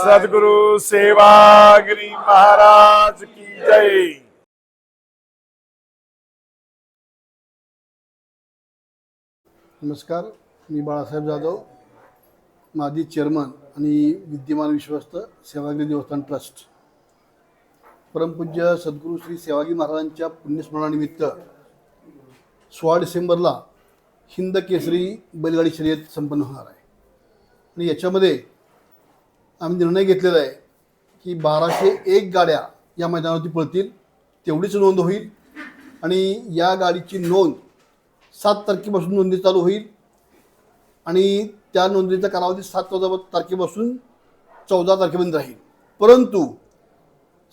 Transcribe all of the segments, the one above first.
सदगुरु सेवागिरी महाराज की जय। नमस्कार मी बाळासाहेब जाधव माजी चेअरमन आणि विद्यमान विश्वस्त सेवागिरी देवस्थान ट्रस्ट. परमपूज्य सद्गुरू श्री सेवागिरी महाराजांच्या पुण्यस्मरणानिमित्त सोळा डिसेंबरला हिंद केसरी बैलगाडी शर्यत संपन्न होणार आहे. आणि याच्यामध्ये आम्ही निर्णय घेतलेला आहे की बाराशे एक गाड्या या मैदानावरती पळतील तेवढीच नोंद होईल आणि या गाडीची नोंद सात तारखेपासून नोंदणी चालू होईल आणि त्या नोंदणीचा कालावधी सात चौदा तारखेपासून चौदा तारखेपर्यंत राहील. परंतु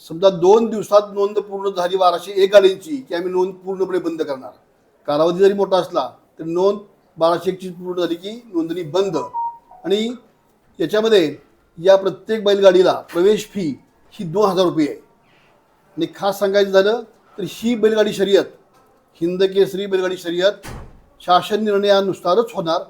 समजा दोन दिवसात नोंद पूर्ण झाली बाराशे एक गाड्यांची की आम्ही नोंद पूर्णपणे बंद करणार. कालावधी जरी मोठा असला तरी नोंद बाराशे एकची पूर्ण झाली की नोंदणी बंद. आणि याच्यामध्ये या प्रत्येक बैलगाडीला प्रवेश फी ही दोन हजार रुपये आहे. आणि खास सांगायचं झालं तर ही बैलगाडी शर्यत हिंद केसरी बैलगाडी शर्यत शासन निर्णयानुसारच होणार.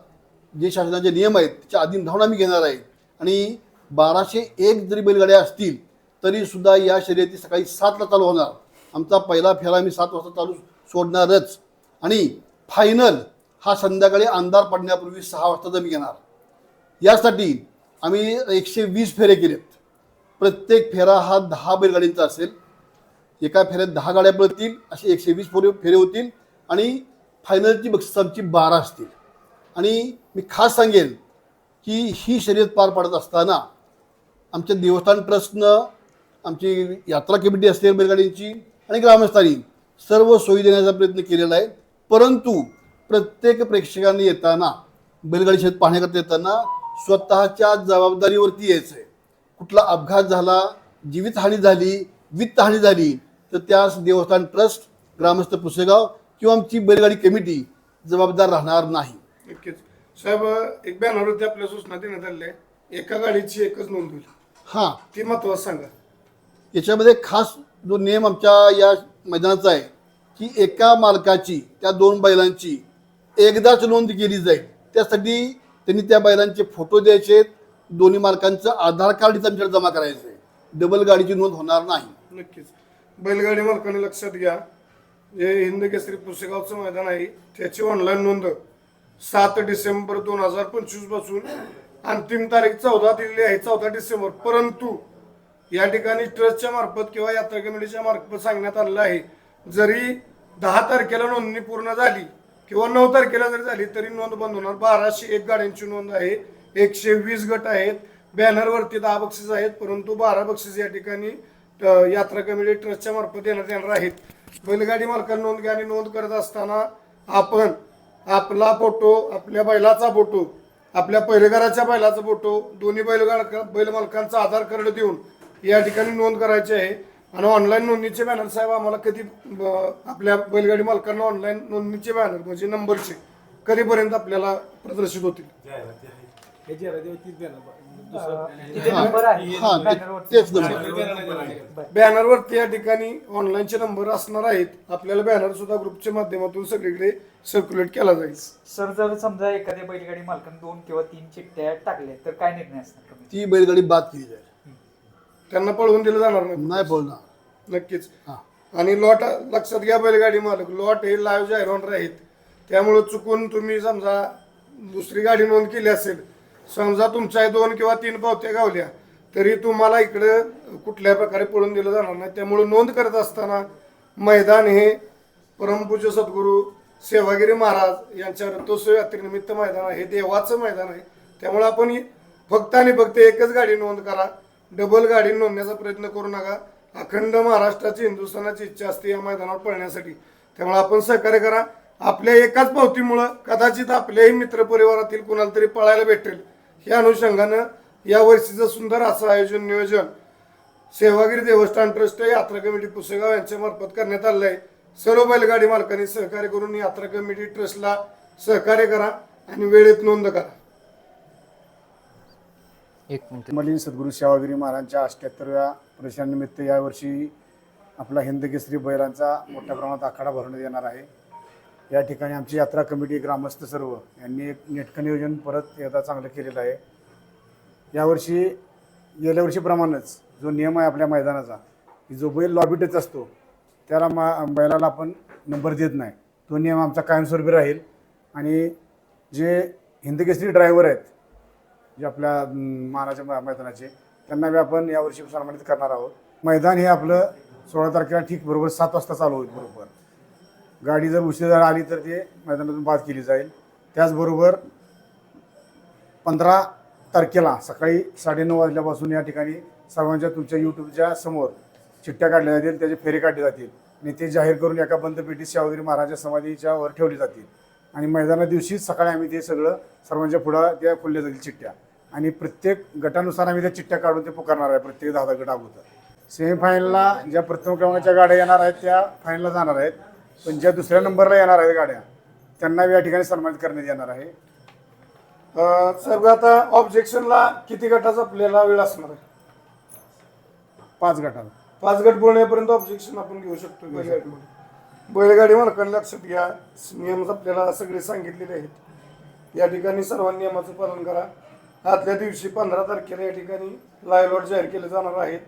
जे शासनाचे नियम आहेत त्याच्या अधीन धावून आम्ही घेणार आहे. आणि बाराशे एक जरी बैलगाड्या असतील तरीसुद्धा या शर्यती सकाळी सातला चालू होणार. आमचा पहिला फेरा आम्ही सात वाजता चालू सोडणारच. आणि फायनल हा संध्याकाळी अंधार पडण्यापूर्वी सहा वाजताच आम्ही घेणार. यासाठी आम्ही एकशे वीस फेरे केलेत. प्रत्येक फेरा हा दहा बैलगाडींचा असेल. एका फेऱ्यात दहा गाड्या पळतील असे एकशे वीस फोरे फेरे होतील आणि फायनलची बक्षीस आमची बारा असतील. आणि मी खास सांगेन की ही शर्यत पार पाडत असताना आमच्या देवस्थान ट्रस्टनं आमची यात्रा कमिटी असते बैलगाडींची आणि ग्रामस्थांनी सर्व सोयी देण्याचा प्रयत्न केलेला आहे. परंतु प्रत्येक प्रेक्षकांनी येताना बैलगाडी शेत पाहण्याकरता येताना स्वतःच्या जबाबदारीवरती यायचं आहे कुठला अपघात झाला जीवितहानी झाली वित्तहानी झाली तर त्यास देवस्थान ट्रस्ट ग्रामस्थ पुसेगाव किंवा आमची बैलगाडी कमिटी जबाबदार राहणार नाही. नक्कीच. साहेब एक बॅनरवरती आपल्या सूचना देण्यात आहे. एका गाडीची एकच नोंद होईल. हां. ती महत्वाचं सांगा. याच्यामध्ये खास जो नियम आमच्या या मैदानाचा आहे की एका मालकाची त्या दोन बैलांची एकदाच नोंद केली जाईल. त्यासाठी त्यांनी त्या बैलांचे फोटो द्यायचे दोन्ही मालकांचं आधार कार्ड त्यांच्याकडे जमा करायचं आहे डबल गाडीची नोंद होणार नाही. नक्कीच. बैलगाडी मालकाने लक्षात घ्या जे हिंद केसरी पुसेगावचं मैदान आहे. त्याची ऑनलाईन नोंद सात डिसेंबर दोन हजार पंचवीसपासून अंतिम तारीख चौदा दिलेली आहे चौदा डिसेंबर. परंतु या ठिकाणी ट्रस्टच्या मार्फत किंवा यात्रा कमिटीच्या मार्फत सांगण्यात आलेलं आहे जरी दहा तारखेला नोंदणी पूर्ण झाली किंवा नऊ तारखेला जरी झाली तरी नोंद बंद होणार. बाराशे एक गाड्यांची नोंद आहे. एकशे वीस गट आहेत. बॅनरवरती दहा बक्षीस आहेत परंतु बारा बक्षीस या ठिकाणी यात्रा कमिटी ट्रस्टच्या मार्फत देण्यात येणार आहेत. बैलगाडी मालकांना नोंद घ्या आणि नोंद करत असताना आपण आपला फोटो आपल्या बैलाचा फोटो आपल्या पहिलेगाराच्या बैलाचा फोटो दोन्ही बैलगाड बैल मालकांचा आधार कार्ड देऊन या ठिकाणी नोंद करायची आहे. आणि ऑनलाईन नोंदणीचे बॅनर साहेब आम्हाला कधी आपल्या बैलगाडी मालकांना ऑनलाईन नोंदणीचे बॅनर म्हणजे नंबरचे कधीपर्यंत आपल्याला प्रदर्शित होतील? तिथे नंबर आहे. हां बॅनरवरती. तेच नंबर बॅनरवरती या ठिकाणी ऑनलाईनचे नंबर असणार आहेत. आपल्याला बॅनर सुद्धा ग्रुपच्या माध्यमातून सगळीकडे सर्क्युलेट केला जाईल. सर जर समजा एखाद्या बैलगाडी मालकाने दोन किंवा तीन चिठ्ठ्या टाकल्या तर काय निर्णय असणार? ती बैलगाडी बाद केली जाईल. त्यांना पळवून दिलं जाणार नाही. नाही बोलणार. नक्कीच. हां. आणि लॉट लक्षात घ्या बैलगाडी मालक लॉट हे लाईव्ह जाहीर होणार आहेत त्यामुळे चुकून तुम्ही समजा दुसरी गाडी नोंद केली असेल समजा तुमच्या दोन किंवा तीन पावत्या गावल्या तरी तुम्हाला इकडे कुठल्या प्रकारे पळून दिलं जाणार नाही. त्यामुळे नोंद करत असताना मैदान हे परमपूज्य सद्गुरू सेवागिरी महाराज यांच्या रथोत्सव यात्रेनिमित्त मैदान आहे. हे देवाचं मैदान आहे. त्यामुळे आपण फक्त आणि फक्त एकच गाडी नोंद करा. डबल गाडी नोंदण्याचा प्रयत्न करू नका. अखंड महाराष्ट्राची हिंदुस्थानाची इच्छा असते या मैदानावर पळण्यासाठी. त्यामुळे आपण सहकार्य करा. आपल्या एकाच पावतीमुळं कदाचित आपल्याही मित्रपरिवारातील कुणाला तरी पळायला भेटेल. या अनुषंगानं या वर्षीचं सुंदर असं आयोजन नियोजन सेवागिरी देवस्थान ट्रस्ट यात्रा कमिटी पुसेगाव यांच्या मार्फत करण्यात आलं आहे सर्व बैलगाडी मालकांनी सहकार्य करून यात्रा कमिटी ट्रस्टला सहकार्य करा आणि वेळेत नोंद करा. एक मलिन सद्गुरू सेवागिरी महाराजांच्या अष्ट्याहत्तरव्या वर्षानिमित्त यावर्षी आपला हिंद केसरी बैलांचा मोठ्या प्रमाणात आखाडा भरवण्यात येणार आहे. या ठिकाणी आमची यात्रा कमिटी ग्रामस्थ सर्व यांनी एक नेटकं नियोजन परत एकदा चांगलं केलेलं आहे. यावर्षी गेल्या वर्षीप्रमाणेच जो नियम आहे आपल्या मैदानाचा की जो बैल लॉबीटच असतो त्याला मा बैलाला आपण नंबर देत नाही. तो नियम आमचा कायमस्वरूपी राहील. आणि जे हिंदकेसरी ड्रायव्हर आहेत जे आपल्या अं, मानाच्या मैदानाचे त्यांना बी आपण यावर्षी सन्मानित करणार आहोत. मैदान हे आपलं सोळा तारखेला ठीक बरोबर सात वाजता चालू होईल बरोबर. गाडी जर उशीर जर आली तर ते मैदानातून बाद केली जाईल. त्याचबरोबर पंधरा तारखेला सकाळी साडेनऊ वाजल्यापासून या ठिकाणी सर्वांच्या तुमच्या यूट्यूबच्या समोर चिठ्ठ्या काढल्या जातील त्याचे फेरे काढले जातील आणि ते जाहीर करून एका बंद पेटीत शाहगिरी महाराजा समाधीच्या वर ठेवली जातील. आणि मैदाना दिवशीच सकाळी आम्ही ते सगळं सर्वांच्या पुढं त्या खुलल्या जातील चिठ्ठ्या. आणि प्रत्येक गटानुसार आम्ही त्या चिठ्ठ्या काढून ते पुकारणार आहे प्रत्येक दहा दहा गट अगोदर. सेमीफायनलला ज्या प्रथम क्रमांकाच्या गाड्या येणार आहेत त्या फायनलला जाणार आहेत. पण ज्या दुसऱ्या नंबरला येणार आहेत गाड्या त्यांना या ठिकाणी सन्मानित करण्यात येणार आहे. साहेब आता ऑब्जेक्शनला किती गटाचा आपल्याला वेळ असणार आहे? पाच गटाला. पाच गट बोलण्यापर्यंत ऑब्जेक्शन आपण घेऊ शकतो बैलगाडी मालकांना लक्षात घ्या नियम आपल्याला सगळे सांगितलेले आहेत. या ठिकाणी सर्वांनी नियमाचं पालन करा. आदल्या दिवशी पंधरा तारखेला या ठिकाणी लाईव्ह लॉट जाहीर केले जाणार आहेत.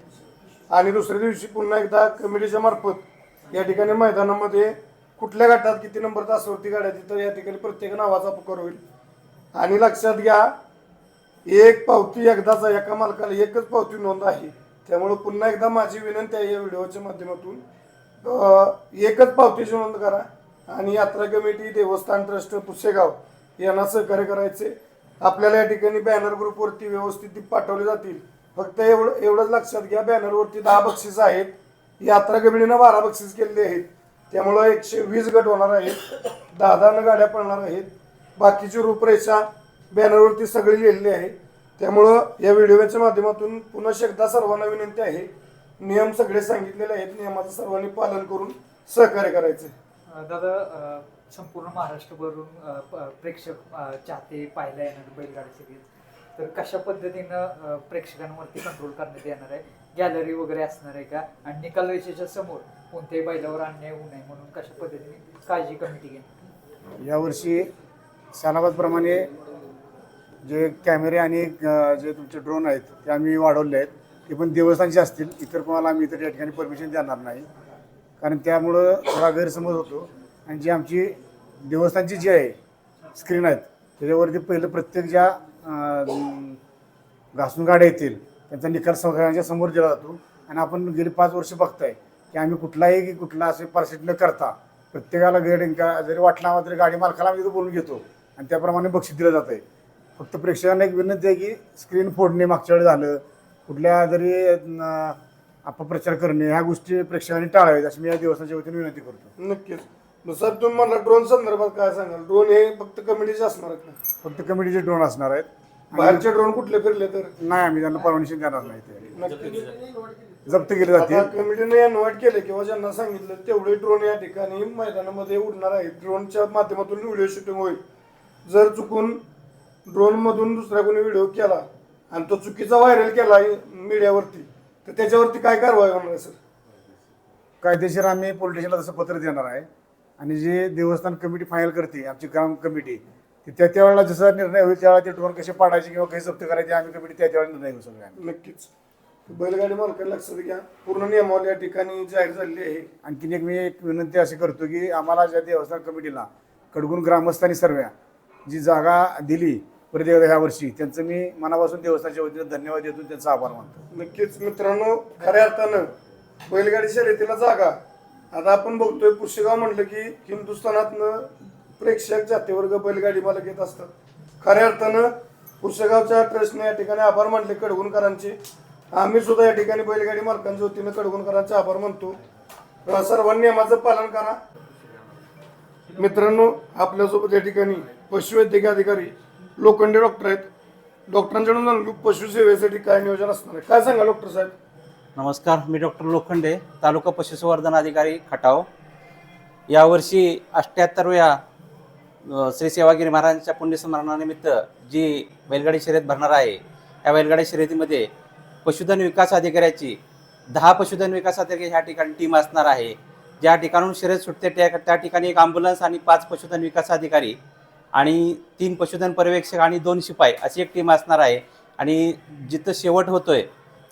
आणि दुसऱ्या दिवशी पुन्हा एकदा कमिटीच्या मार्फत या ठिकाणी मैदानामध्ये कुठल्या गटात किती नंबर तासावरती गाड्या तिथं या ठिकाणी प्रत्येक नावाचा पुकार होईल. आणि लक्षात घ्या एक पावती एकदाचा एका मालकाला एकच पावती नोंद आहे. त्यामुळे पुन्हा एकदा माझी विनंती आहे या व्हिडिओच्या माध्यमातून एकच पावतीची नोंद करा. आणि यात्रा कमिटी देवस्थान ट्रस्ट पुसेगाव यांना सहकार्य करायचे. आपल्याला या ठिकाणी बॅनर ग्रुपवरती व्यवस्थित ती पाठवले जातील. फक्त एवढं एवढंच लक्षात घ्या बॅनरवरती दहा बक्षीस आहेत. यात्रा कमिटीनं बारा बक्षीस केलेली आहेत. त्यामुळं एकशे वीस गट होणार आहेत. दहा दहा गाड्या पडणार आहेत. बाकीची रूपरेषा बॅनरवरती सगळी लिहिलेली आहे. त्यामुळं या व्हिडिओच्या माध्यमातून पुन्हा एकदा सर्वांना विनंती आहे नियम सगळे सांगितलेले आहेत. नियमाचं सर्वांनी पालन करून सहकार्य करायचं दादा संपूर्ण महाराष्ट्रभरून प- प्रेक्षक चाहते पाहायला येणार बैलगाडी सिरीज तर कशा पद्धतीनं प्रेक्षकांवरती कंट्रोल करण्यात येणार आहे? गॅलरी वगैरे असणार आहे का? आणि निकाल रेषेच्या समोर कोणत्याही बैलावर अन्याय होऊ नये म्हणून कशा पद्धतीने काळजी कमिटी घेणार यावर्षी शानाबादप्रमाणे जे कॅमेरे आणि जे तुमचे ड्रोन आहेत ते आम्ही वाढवले आहेत. ते पण देवस्थानचे असतील. इतर कोणाला आम्ही इतर या ठिकाणी परमिशन देणार नाही. कारण त्यामुळं थोडा गैरसमज होतो. आणि जी आमची देवस्थानची जी आहे स्क्रीन आहेत त्याच्यावरती पहिलं प्रत्येक ज्या घासून गाड्या येतील त्यांचा निकाल सगळ्यांच्या समोर दिला जातो. आणि आपण गेली पाच वर्ष बघताय की आम्ही कुठलाही की कुठला असे पार्सेट न करता प्रत्येकाला गड इनका जरी वाटला तरी गाडी मालकाला आम्ही तिथं बोलून घेतो. आणि त्याप्रमाणे बक्षीस दिलं जातं आहे फक्त प्रेक्षकांना एक विनंती आहे की स्क्रीन फोडणे मागच्या वेळी झालं. कुठल्या जरी अपप्रचार करणे ह्या गोष्टी प्रेक्षकांनी टाळाव्यात अशी मी या दिवसाच्या वतीने विनंती करतो. नक्कीच. मग सर तुम्ही मला ड्रोन संदर्भात काय सांगाल? ड्रोन हे फक्त कमिटीचे असणार आहेत का फक्त कमिटीचे ड्रोन असणार आहेत. बाहेरचे ड्रोन कुठले फिरले तर? नाही आम्ही त्यांना परमिशन देणार नाही ते. नक्कीच. जप्त केले आता जातील कमिटीने इन्व्हाइट केले किंवा ज्यांना सांगितलं तेवढे ड्रोन या ठिकाणी मैदानामध्ये उडणार आहेत. ड्रोनच्या माध्यमातून व्हिडिओ शूटिंग होईल. जर चुकून ड्रोन मधून दुसरा कोणी व्हिडिओ केला आणि तो चुकीचा व्हायरल केला मीडियावरती तर त्याच्यावरती काय कारवाई होणार आहे सर कायदेशीर आम्ही पोलीस स्टेशनला तसं पत्र देणार आहे. आणि जे देवस्थान कमिटी फायनल करते आमची ग्राम कमिटी ती त्या त्यावेळेला जसा निर्णय होईल त्यावेळेला ते ड्रोन कसे पाडायचे किंवा कसे जप्त करायचे आम्ही कमिटी त्या त्यावेळेला निर्णय घेऊ सगळे आम्ही. नक्कीच. बैलगाडी मालकाला लक्षात घ्या पूर्ण नियमावली या ठिकाणी जाहीर झालेली आहे. आणखीन एक मी एक विनंती अशी करतो की आम्हाला ज्या देवस्थान कमिटीला कडगुण ग्रामस्थांनी सर्व जी जागा दिली एकदा ह्या वर्षी त्यांचं मी मनापासून देवस्थानच्या वतीने धन्यवाद देतो त्यांचा आभार मानतो. नक्कीच. मित्रांनो खऱ्या अर्थानं बैलगाडी शर्यतीला जागा आता आपण बघतोय पुष्यगाव म्हटलं की हिंदुस्थानातनं प्रेक्षक जातीवर्ग बैलगाडी मालक येत असतात. खऱ्या अर्थानं पुष्यगावच्या ट्रस्टने या ठिकाणी आभार मानले कडगुणकरांचे. आम्ही सुद्धा या ठिकाणी बैलगाडी मालकांच्या वतीनं कडगुणकरांचे आभार मानतो. सर्वांनी नियमाचं पालन करा. मित्रांनो आपल्यासोबत या ठिकाणी पशुवैद्यकीय अधिकारी लोखंडे डॉक्टर आहेत. डॉक्टरांच्याकडून जाणून पशुसेवेसाठी काय नियोजन असणार आहे? काय सांगा डॉक्टर साहेब? नमस्कार मी डॉक्टर लोखंडे तालुका पशुसंवर्धन अधिकारी खटाव. यावर्षी अठ्ठ्याहत्तरव्या श्री सेवागिरी महाराजांच्या पुण्यस्मरणानिमित्त जी बैलगाडी शर्यत भरणार आहे या बैलगाडी शर्यतीमध्ये पशुधन विकास अधिकाऱ्याची दहा पशुधन विकास अधिकारी ह्या ठिकाणी टीम असणार आहे. ज्या ठिकाणून शर्यत सुटते त्या त्या ठिकाणी एक ॲम्ब्युलन्स आणि पाच पशुधन विकास अधिकारी आणि तीन पशुधन पर्यवेक्षक आणि दोन शिपाई अशी एक टीम असणार आहे. आणि जिथं शेवट होतोय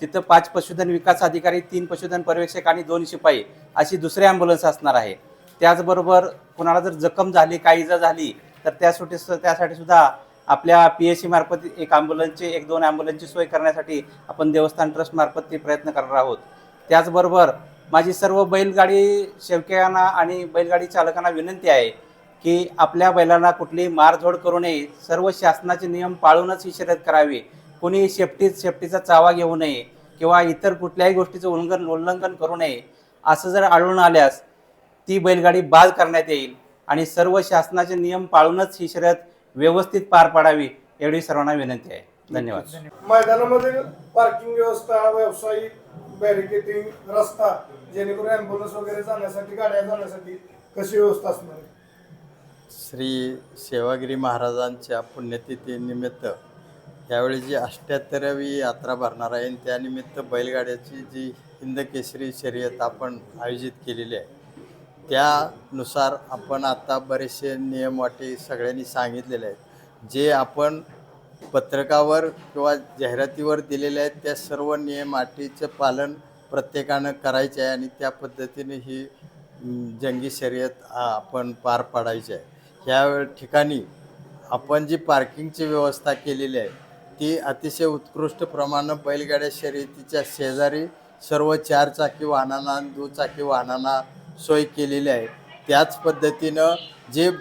तिथं पाच पशुधन विकास अधिकारी तीन पशुधन पर्यवेक्षक आणि दोन शिपाई अशी दुसरी ॲम्ब्युलन्स असणार आहे. त्याचबरोबर कुणाला जर जखम झाली काही जर झाली तर त्यासाठी त्यासाठी सुद्धा आपल्या पी एच सी मार्फत एक ॲम्ब्युलन्सची एक दोन ॲम्ब्युलन्सची सोय करण्यासाठी आपण देवस्थान ट्रस्टमार्फत ते प्रयत्न करणार आहोत. त्याचबरोबर माझी सर्व बैलगाडी शेवक्यांना आणि बैलगाडी चालकांना विनंती आहे की आपल्या बैलांना कुठलीही मारझोड करू नये. सर्व शासनाचे नियम पाळूनच ही शर्यत करावी. कोणी सेफ्टी सेफ्टीचा चावा घेऊ नये किंवा इतर कुठल्याही गोष्टीचं उल्लंघन उल्लंघन करू नये असं जर आढळून आल्यास ती बैलगाडी बाद करण्यात येईल आणि सर्व शासनाचे नियम पाळूनच ही शर्यत व्यवस्थित पार पाडावी एवढी सर्वांना विनंती आहे. धन्यवाद. मैदानामध्ये पार्किंग व्यवस्था व्यावसायिक बॅरिकेटिंग रस्ता जेणेकरून ॲम्ब्युलन्स वगैरे जाण्यासाठी गाड्या जाण्यासाठी कशी व्यवस्था असणार श्री सेवागिरी महाराजांच्या पुण्यतिथीनिमित्त यावेळी जी अष्ट्याहत्तरावी यात्रा भरणार आहे आणि त्यानिमित्त बैलगाड्याची जी हिंद केसरी शर्यत आपण आयोजित केलेली आहे त्यानुसार आपण आता बरेचसे नियम वाटे सगळ्यांनी सांगितलेले आहेत. जे आपण पत्रकावर किंवा जाहिरातीवर दिलेले आहेत त्या सर्व नियम अटीचं पालन प्रत्येकानं करायचे आहे आणि त्या पद्धतीने ही जंगी शर्यत आपण पार पाडायची आहे. ह्या ठिकाणी आपण जी पार्किंगची व्यवस्था केलेली आहे ती अतिशय उत्कृष्ट प्रमाणं बैलगाड्या शर्यतीच्या शेजारी सर्व चार चाकी वाहनांना दुचाकी वाहनांना सोय केलेली आहे. त्याच पद्धतीनं जे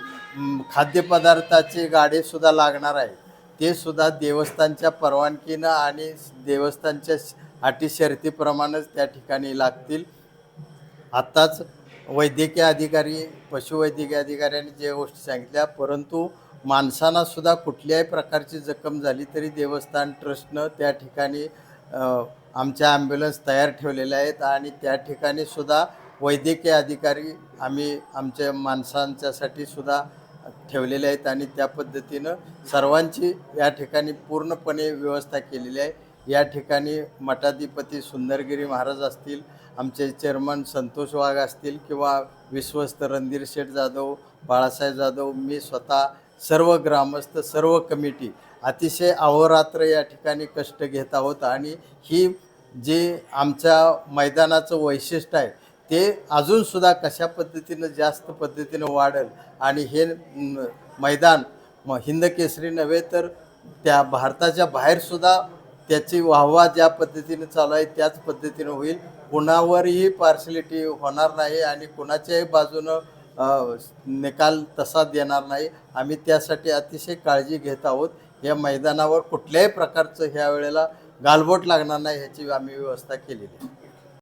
खाद्यपदार्थाची खाद्यपदार्थाचे लागणार आहे ते सुद्धा देवस्थानच्या परवानगीनं आणि देवस्थानच्या श- अटी शर्तीप्रमाणेच त्या ठिकाणी लागतील. आत्ताच वैद्यकीय अधिकारी पशुवैद्यकीय अधिकाऱ्यांनी जे गोष्टी सांगितल्या परंतु माणसांना सुद्धा कुठल्याही प्रकारची जखम झाली तरी देवस्थान ट्रस्टनं त्या ठिकाणी आमच्या ॲम्ब्युलन्स तयार ठेवलेल्या आहेत आणि त्या ठिकाणी सुद्धा वैद्यकीय अधिकारी आम्ही आमच्या माणसांच्यासाठी सुद्धा ठेवलेले आहेत आणि त्या पद्धतीनं सर्वांची या ठिकाणी पूर्णपणे व्यवस्था केलेली आहे. या ठिकाणी मठाधिपती सुंदरगिरी महाराज असतील आमचे चेअरमन संतोष वाघ असतील किंवा विश्वस्त रणधीर शेठ जाधव बाळासाहेब जाधव मी स्वतः सर्व ग्रामस्थ सर्व कमिटी अतिशय अहोरात्र या ठिकाणी कष्ट घेत आहोत आणि ही जे आमच्या मैदानाचं वैशिष्ट्य आहे ते अजूनसुद्धा कशा पद्धतीनं जास्त पद्धतीनं वाढेल आणि हे मैदान म हिंद केसरी नव्हे तर त्या भारताच्या बाहेरसुद्धा त्याची वाहवा ज्या पद्धतीने चालू आहे त्याच पद्धतीनं होईल. कुणावरही पार्शलिटी होणार नाही आणि कुणाच्याही बाजूनं निकाल तसा देणार नाही. आम्ही त्यासाठी अतिशय काळजी घेत आहोत. या मैदानावर कुठल्याही प्रकारचं ह्या वेळेला गालबोट लागणार नाही ह्याची आम्ही व्यवस्था केलेली आहे.